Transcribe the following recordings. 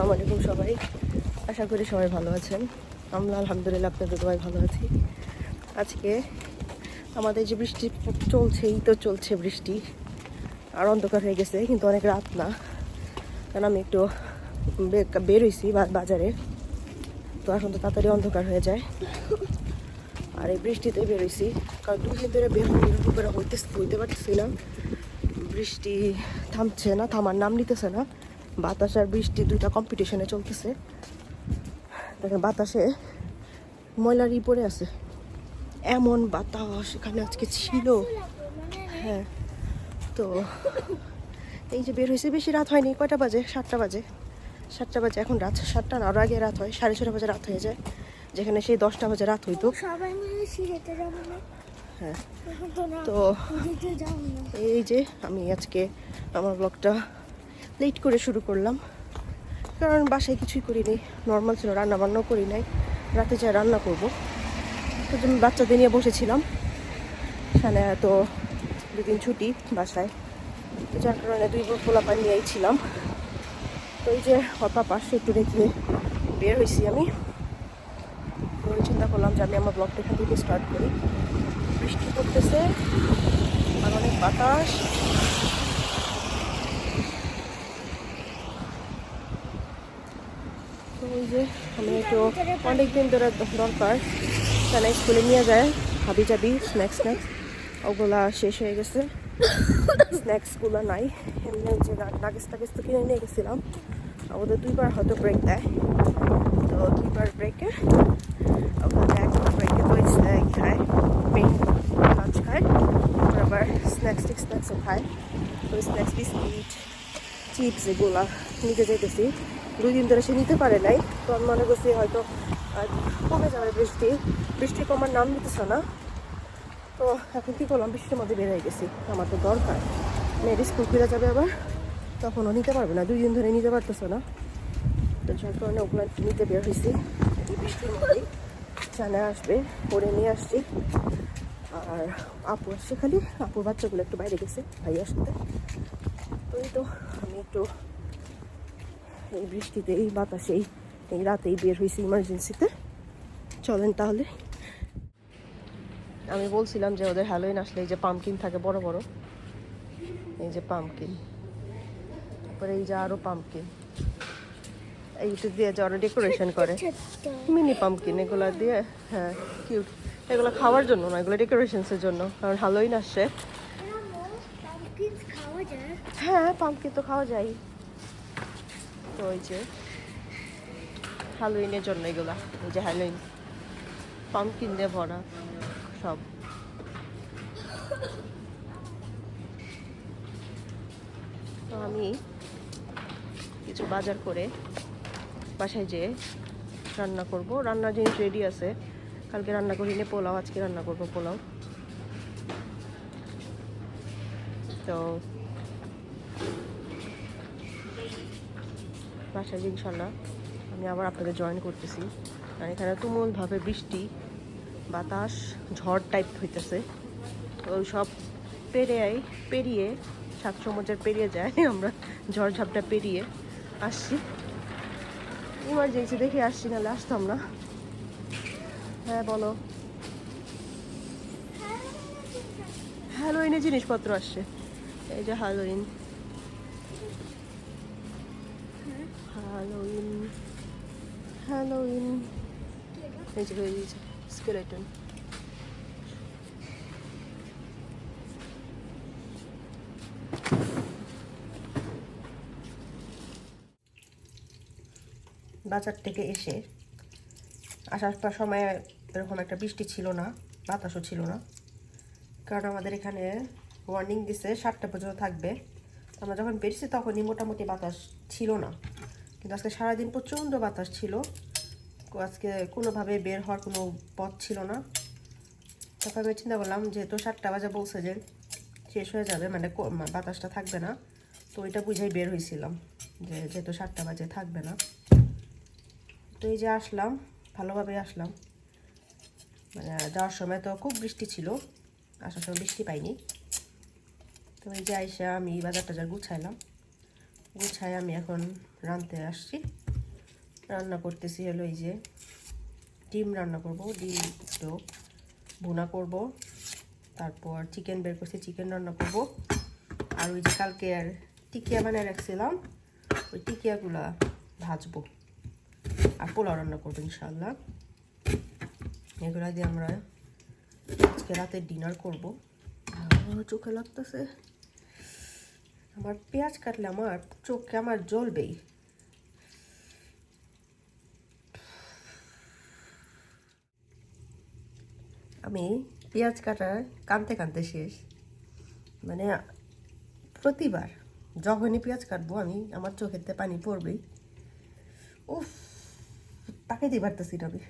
আসসালামু আলাইকুম সবাই। আশা করি সবাই ভালো আছেন। আমরা আলহামদুলিল্লাহ আপনাদের সবাই ভালো আছি। আজকে আমাদের যে বৃষ্টি চলছেই তো চলছে বৃষ্টি। আর অন্ধকার হয়ে গেছে, কিন্তু অনেক রাত না। কারণ আমি একটু বে- বের হয়েছি বা- বাজারে। তো এখন তো তাড়াতাড়ি অন্ধকার হয়ে যায়। আর এই বৃষ্টিতে বেরোইছি কারণ দুদিন ধরে বের এরকম করে হইতে হইতে পারতেছি না। বৃষ্টি থামছে না, থামার নাম নিতেছে না। বাতাস আর বৃষ্টি দুইটা কম্পিটিশনে চলতেছে। দেখেন বাতাসে ময়লার ই পড়ে আছে। এমন বাতাস এখানে আজকে ছিল। হ্যাঁ তো এই যে বের হয়েছে বেশি রাত হয়নি কয়টা বাজে? সাতটা বাজে। সাতটা বাজে এখন রাত সাতটা না আরও আগে রাত হয় সাড়ে ছটা বাজে রাত হয়ে যায়। যেখানে সেই দশটা বাজে রাত হইতো। হ্যাঁ তো এই যে আমি আজকে আমার ব্লগটা লেট করে শুরু করলাম। কারণ বাসায় কিছুই করি করিনি। নর্মাল ছিল রান্না বান্নাও করি নাই। রাতে যা রান্না করব। তো আমি বাচ্চাদের নিয়ে বসেছিলাম। এখানে তো দুদিন ছুটি বাসায়। যার কারণে দুই বোন পোলাপান নিয়েই ছিলাম। তো এই যে হতা পাশে, একটু রেখে বের হয়েছি আমি। তো চিন্তা করলাম যে আমি আমার ব্লগটা এখান থেকে স্টার্ট করি। বৃষ্টি পড়তেছে, আর অনেক বাতাস। ওই যে আমি একটু অনেক দিন ধরে দরকার। তারা স্কুলে নিয়ে যায় হাবি জাবি স্ন্যাক্স স্ন্যাক্স ওগুলা শেষ হয়ে গেছে। স্ন্যাক্সগুলো নাই। এমনি যে নাগেস টাগেস তো কিনে নিয়ে গেছিলাম। আমাদের দুইবার হয়তো ব্রেক দেয়। তো দুইবার ব্রেকে ওখানে একবার ব্রেকে তো খায়। মেইন লাঞ্চ খায়। আবার স্ন্যাক্স টিক স্ন্যাক্সও খায়। তো স্ন্যাক্স বিস্কিট চিপস এগুলা নিতে যেতেছি দুই দিন ধরে সে নিতে পারে নাই। তো আমি মনে করছি হয়তো কমে যাবে বৃষ্টি। বৃষ্টি কমার নাম নিতেছে না। তো এখন কী করলাম? বৃষ্টির মধ্যে বের গেছি। আমার তো দরকার। মেয়ের স্কুল ফিরে যাবে আবার। তখনও নিতে পারবে না। দুই দিন ধরে নিতে পারতেছে না। তো যার কারণে ওগুলো নিতে বের হয়েছি। বৃষ্টির মধ্যেই চানা আসবে, পরে নিয়ে আসছি। আর আপু আসছে খালি। আপুর বাচ্চাগুলো একটু বাইরে গেছে, ভাইয়ার সাথে। তো এই তো, আমি একটু এই বৃষ্টিতে এই বাতাসেই এই রাতেই বের হয়েছি ইমার্জেন্সিতে চলেন তাহলে। আমি বলছিলাম যে ওদের হ্যালোইন আসলে এই যে পামকিন থাকে বড় বড় এই যে পামকিন তারপরে এই যে আরও পামকিন এইটা দিয়ে যে ওরা ডেকোরেশন করে। মিনি পামকিন এগুলো দিয়ে হ্যাঁ কিউট এগুলো খাওয়ার জন্য না এগুলো ডেকোরেশনসের জন্য কারণ হ্যালোইন আসছে। হ্যাঁ পাম্পকিন তো খাওয়া যায়। তো ওই যে হ্যালোইনের জন্য এগুলা, এই যে হ্যালোইন পাম্পকিন দিয়ে ভরা সব। তো আমি কিছু বাজার করে বাসায় যেয়ে রান্না করব। রান্নার জিনিস রেডি আছে। কালকে রান্না করিনি, পোলাও, আজকে রান্না করব পোলাও। তো বাসায় ইনশাল্লাহ আমি আবার আপনাদের জয়েন করতেছি। আর এখানে তুমুলভাবে বৃষ্টি, বাতাস, ঝড় টাইপ হইতেছে। তো সব পেরিয়ে পেরিয়ে, সাত সমুদ্রের পেরিয়ে যায়, আমরা ঝড় ঝাপটা পেরিয়ে আসছি। ইমার্জেন্সি দেখে আসছি, নাহলে আসতাম না। হ্যাঁ বলো। হ্যালোইনের জিনিসপত্র আসছে। এই যে হ্যালোইন হ্যালোইন হ্যালোইন এই যে এই যে স্কেলেটন বাজার থেকে এসে আসার সময় এরকম একটা বৃষ্টি ছিল না, বাতাসও ছিল না। কারণ আমাদের এখানে ওয়ার্নিং দিছে, সাতটা পর্যন্ত থাকবে। আমরা যখন বেরিয়েছি তখনই মোটামুটি বাতাস ছিল না। কিন্তু আজকে সারাদিন প্রচণ্ড বাতাস ছিল। আজকে কোনোভাবে বের হওয়ার কোনো পথ ছিল না। তারপর আমি চিন্তা করলাম, যেহেতু সাতটা বাজে বলছে যে শেষ হয়ে যাবে মানে বাতাসটা থাকবে না, তো ওইটা বুঝেই বের হয়েছিলাম যে যেহেতু সাতটা বাজে থাকবে না। তো এই যে আসলাম ভালোভাবে আসলাম। মানে যাওয়ার সময় তো খুব বৃষ্টি ছিল, আসার সময় বৃষ্টি পাইনি। তো এই যে আইসা আমি বাজার টাজার গুছাইলাম। গুছাই আমি এখন রাঁধতে আসছি। রান্না করতেছি হলো এই যে ডিম রান্না করব, ডিম তো ভুনা করব, তারপর চিকেন বের করছি চিকেন রান্না করব। আর ওই যে কালকে আর টিকিয়া বানিয়ে রাখছিলাম, ওই টিকিয়াগুলা ভাজবো। আর পোলাও রান্না করব ইনশাল্লাহ এগুলা দিয়ে আমরা আজকে রাতে ডিনার করব। চোখে লাগতেছে। আমার পেঁয়াজ কাটলে আমার চোখে আমার জ্বলবেই। আমি পেঁয়াজ কাটা কানতে কানতে শেষ। মানে প্রতিবার যখনই পেঁয়াজ কাটবো আমি আমার চোখেতে পানি পড়বেই। উফ তাকাইতে পারতেছি না আমি।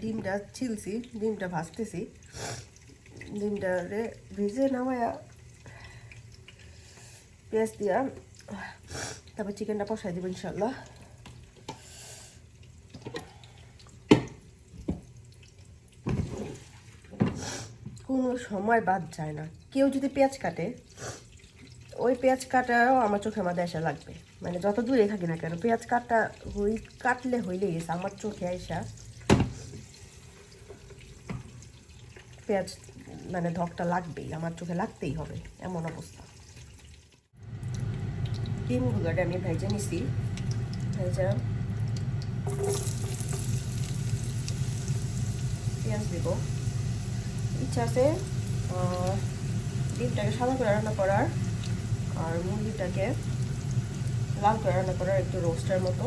ডিমটা ছিলছি, ডিমটা ভাজতেছি। ডিমটা নামায়া পেঁয়াজ দিয়া তারপর চিকেনটা কষাই দেবো ইনশাল্লাহ কোনো সময় বাদ যায় না। কেউ যদি পেঁয়াজ কাটে, ওই পেঁয়াজ কাটাও আমার চোখে মাঝে আসা লাগবে। মানে যত দূরে থাকি না কেন, পেঁয়াজ কাটা হই, কাটলে হইলে গেছে আমার চোখে আইসা পেঁয়াজ মানে ধকটা লাগবেই, আমার চোখে লাগতেই হবে, এমন অবস্থা। ডিমগুলোটা আমি ভেজে নিছি, ভেজা পেঁয়াজ দেবো। ইচ্ছা আছে ডিমটাকে সাদা করে রান্না করার, আর মুরগিটাকে লাল করে রান্না করার একটু রোস্টের মতো।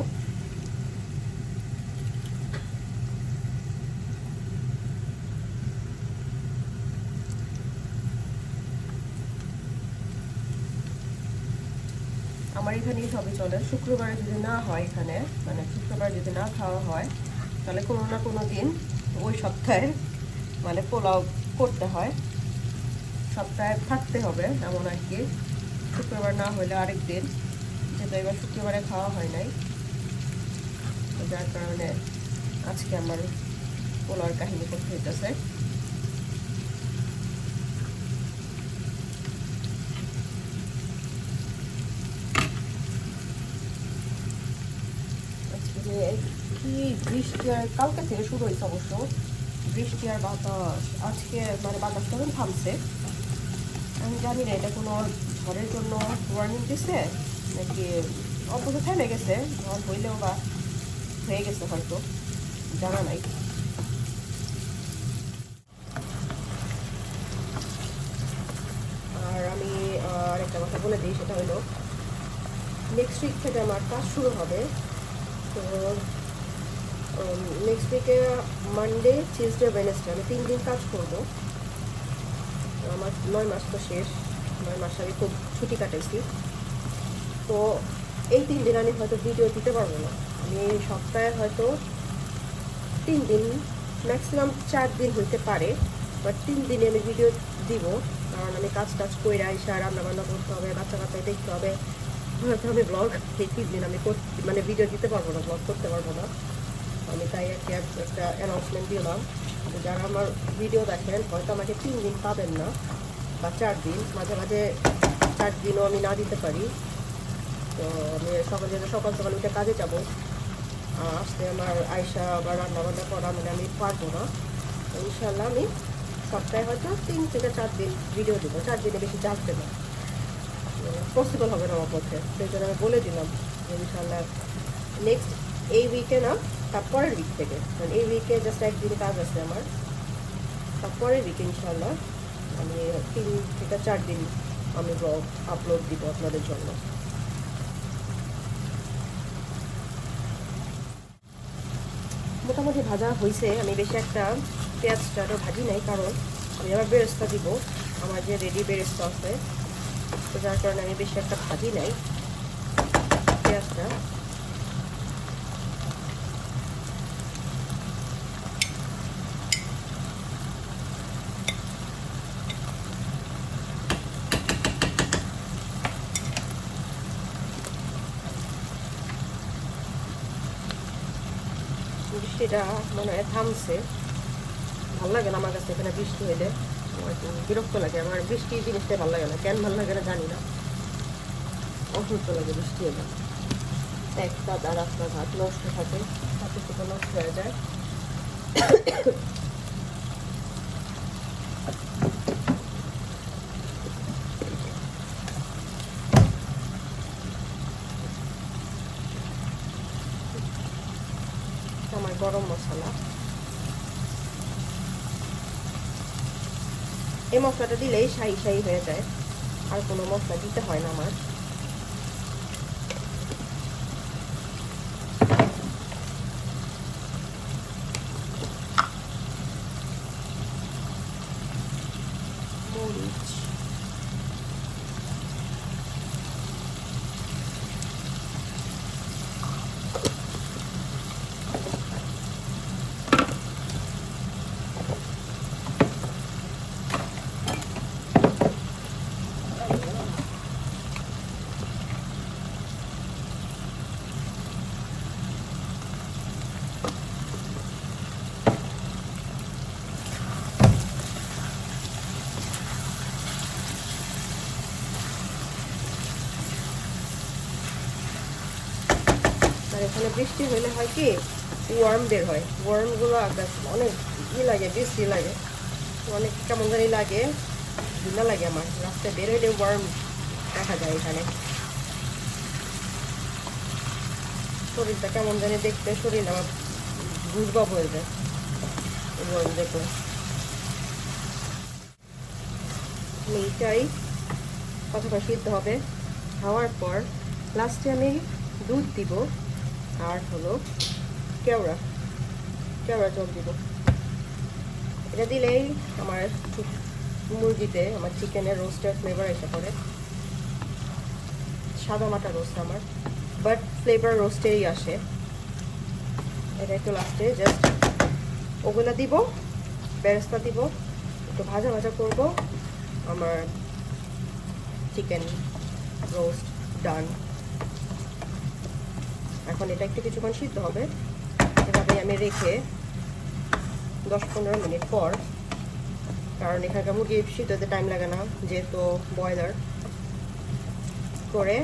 আমার এখানে সবই চলে। শুক্রবারে যদি না হয় এখানে মানে শুক্রবার যদি না খাওয়া হয়, তাহলে কোনো না কোনো দিন ওই সপ্তাহে মানে পোলাও করতে হয়। সপ্তাহে থাকতে হবে এমন আর কি। শুক্রবার না হলে আরেক দিন, যেহেতু এবার শুক্রবারে খাওয়া হয় নাই। যার কারণে আজকে আমার পোলাওর কাহিনী করতে হইতেছে আজকে যে কি বৃষ্টি আর কালকে থেকে শুরু হয়েছে অবশ্য। বৃষ্টি আর বাতাস। আজকে মানে বাতাস তখন থামছে? আমি জানি না এটা কোনো ঝড়ের জন্য ওয়ার্নিং দিছে? নাকি অন্তত থেমে গেছে ঝড় হইলেও বা হয়ে গেছে হয়তো জানা নাই। আর আমি আহ, আরেকটা কথা বলে দিই সেটা হলো নেক্সট উইক থেকে আমার কাজ শুরু হবে। তো নেক্সট উইকে মানডে টিউসডে ওয়েনেসডে আমি তিন দিন কাজ করব। আমার নয় মাস তো শেষ, নয় মাস আমি খুব ছুটি কাটাইছি। তো এই তিন দিন আমি হয়তো ভিডিও দিতে পারব না। আমি সপ্তাহে হয়তো তিন দিন ম্যাক্সিমাম চার দিন হইতে পারে বাট তিন দিনে আমি ভিডিও দিব। কারণ আমি কাজ টাজ করে আইসা রান্না বান্না করতে হবে বাচ্চা কাচ্চা দেখতে হবে। হয়তো আমি ব্লগ এই তিন দিন আমি মানে ভিডিও দিতে পারব না ব্লগ করতে পারব না। আমি তাই আর কি এক- একটা অ্যানাউন্সমেন্ট দিলাম যারা আমার ভিডিও দেখেন, হয়তো আমাকে তিন দিন পাবেন না বা চার দিন, মাঝে মাঝে চার দিনও আমি না দিতে পারি। তো আমি সকাল যেতে সকাল সকাল উঠে কাজে যাব আসতে আমার আয়সা বা রান্না বান্না করা মানে আমি পারব না। ইনশাল্লাহ আমি সপ্তাহে হয়তো তিন থেকে চার দিন ভিডিও দেবো, চার দিনে বেশি যাচ্ছে না। পসিবল হবে না আমার পক্ষে। সেই জন্য আমি বলে দিলাম ইনশাল্লাহ নেক্সট এই উইকে না, তারপরের উইক থেকে। মানে এই উইকে জাস্ট একদিন কাজ আছে আমার। তারপরের উইকে ইনশাল্লাহ আমি তিন থেকে চার দিন আমি ব্লগ আপলোড দিব আপনাদের জন্য। মোটামুটি ভাজা হয়েছে আমি বেশি একটা পেঁয়াজটা ভাজি নাই, কারণ আমি আবার বেরেস্তা দিব। আমার যে রেডি বেরেস্তা আছে, তো যার কারণে আমি বেশি একটা ভাজি নাই। পেঁয়াজটা বৃষ্টিটা মানে থামছে। ভালো লাগে না আমার কাছে এখানে বৃষ্টি হলে আমার বিরক্ত লাগে। আমার বৃষ্টি জিনিসটা ভালো লাগে না। কেন ভালো লাগে না জানি না। অসুস্থ লাগে বৃষ্টি হলে। একটা আর রাস্তাঘাট নষ্ট থাকে। তাতে থেকে নষ্ট হয়ে যায় আমার গরম মশলা। এই মশলাটা দিলেই শাহি শাহি হয়ে যায়। আর কোনো মশলা দিতে হয় না আমার। এখানে বৃষ্টি হলে হয় কি ওয়ার্ম বের হয়। ওয়ার্মগুলো অনেক ই লাগে, বৃষ্টি লাগে। অনেক কেমন জানি লাগে, ঘৃণা লাগে আমার। রাস্তায় বের হইলে ওয়ার্ম দেখা যায় এখানে। শরীরটা কেমন জানি দেখতে, শরীর আমার গুজবাব হয়ে যায় ওয়ার্ম দেখলে এইটাই কতটা সিদ্ধ হবে। খাওয়ার পর লাস্টে আমি দুধ দিব। আর হলো কেওড়া। কেওড়া জল দিব। এটা দিলেই আমার মুরগিতে আমার চিকেনের রোস্টের ফ্লেভার এসে পড়ে। সাদা মাটা রোস্ট আমার বাট ফ্লেভার রোস্টেই আসে। এটা একটু লাস্টে জাস্ট ওগুলো দিব, বেরেস্তা দিব, একটু ভাজা ভাজা করব, আমার চিকেন রোস্ট ডান এখন এটা একটু কিছুক্ষণ সিদ্ধ হবে। এভাবে আমি রেখে দশ পনেরো মিনিট পর, কারণ এখানকার মুরগি সিদ্ধ হতে টাইম লাগে না, যেহেতু ব্রয়লার। করে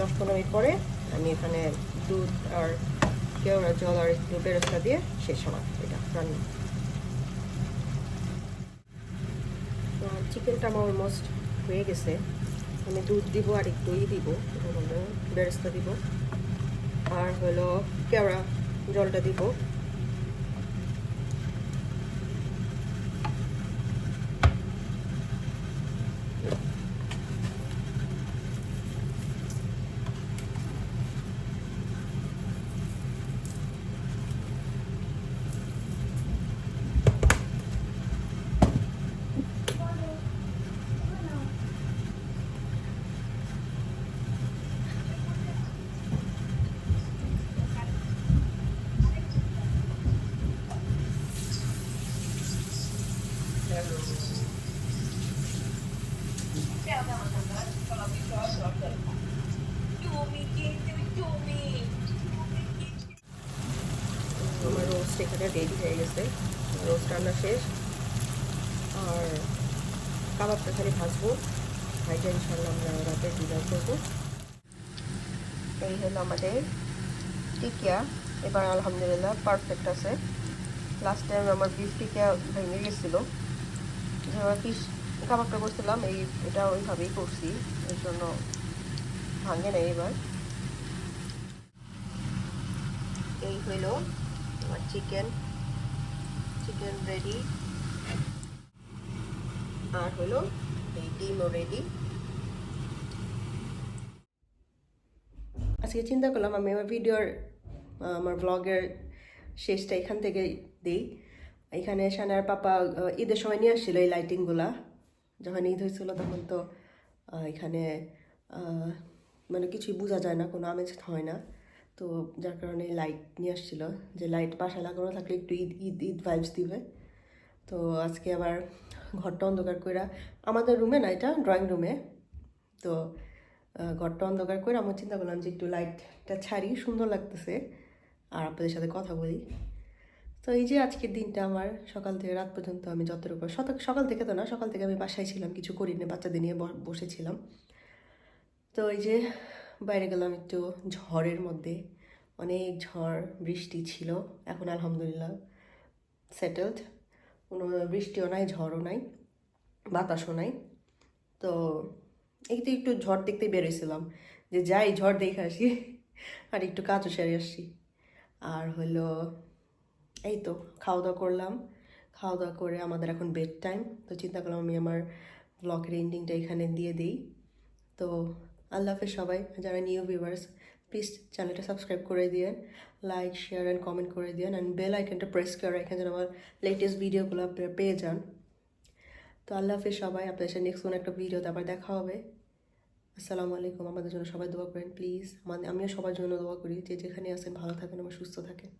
দশ পনেরো মিনিট পরে আমি এখানে দুধ আর কেওড়া জল আর একটু বেরোস্তা দিয়ে শেষ আমার এটা রান্না। চিকেনটা আমার অলমোস্ট হয়ে গেছে। আমি দুধ দিব আর একটু ই দিব বেরেস্তা দিব। আর হলো কেওড়া জলটা দিব। আমার রোস্ট এখানে রেডি হয়ে গেছে। রোস্ট রান্না শেষ। আর কাবাবটা খালি ভাজবো। ভাইটা ইনশাল্লাহ আমরা রাতে ডিনার করব। এই হলো আমাদের টিকিয়া। এবার আলহামদুলিল্লাহ পারফেক্ট আছে। লাস্ট টাইম আমার বিফ টিকিয়া ভেঙে গেছিল। যেভাবে ফিশ কাবাবটা করছিলাম, এই, এটা ওইভাবেই করছি এই জন্য ভাঙে নেই এবার। এই হইল আমার চিকেন চিকেন রেডি আর হলো এই ডিমও রেডি আজকে চিন্তা করলাম, আমি আমার ভিডিওর আমার ব্লগের শেষটা এখান থেকে দিই। এখানে সানার পাপা ঈদের সময় নিয়ে আসছিল এই লাইটিংগুলা যখন ঈদ হয়েছিল তখন তো এখানে মানে কিছুই বোঝা যায় না, কোনো আমেজ হয় না। তো যার কারণে লাইট নিয়ে আসছিল, যে লাইট বাসায় লাগানো থাকলে একটু ঈদ ঈদ ঈদ ভাইবস দিবে। তো আজকে আবার ঘরটা অন্ধকার কইরা, আমাদের রুমে না, এটা ড্রয়িং রুমে তো ঘরটা অন্ধকার করে আমার চিন্তা করলাম যে একটু লাইটটা ছাড়ি, সুন্দর লাগতেছে। আর আপনাদের সাথে কথা বলি। তো এই যে আজকের দিনটা আমার সকাল থেকে রাত পর্যন্ত আমি যতটুকু সকাল সকাল থেকে তো না, সকাল থেকে আমি বাসায় ছিলাম, কিছু করিনি, বাচ্চাদের নিয়ে বসেছিলাম। তো এই যে বাইরে গেলাম একটু ঝড়ের মধ্যে, অনেক ঝড়, বৃষ্টি ছিল, এখন আলহামদুলিল্লাহ সেটেলড কোনো বৃষ্টিও নাই, ঝড়ও নাই, বাতাসও নাই। তো তো একটু ঝড় দেখতে বেরোইছিলাম, যে যাই ঝড় দেখে আসি, আর একটু কাজও সেরে আসি। আর হলো এই তো, খাওয়া দাওয়া করলাম। খাওয়া দাওয়া করে আমাদের এখন বেড টাইম তো চিন্তা করলাম আমি আমার ব্লগের এন্ডিংটা এখানে দিয়ে দিই। তো আল্লাহ হাফেজ সবাই, যারা নিউ ভিউয়ার্স প্লিজ চ্যানেলটা সাবস্ক্রাইব করে দিয়েন লাইক শেয়ার অ্যান্ড কমেন্ট করে দিয়েন অ্যান্ড বেল আইকনটা প্রেস করে এখানে যেন আমার লেটেস্ট ভিডিওগুলো আপনারা পেয়ে যান। তো আল্লাহ হাফেজ সবাই, আপনাদের সাথে নেক্সট কোনো একটা ভিডিওতে আবার দেখা হবে। আসসালামু আলাইকুম, আমাদের জন্য সবাই দোয়া করেন প্লিজ মানে আমিও সবার জন্য দোয়া করি, যে যেখানে আছেন, ভালো থাকেন আমার সুস্থ থাকেন।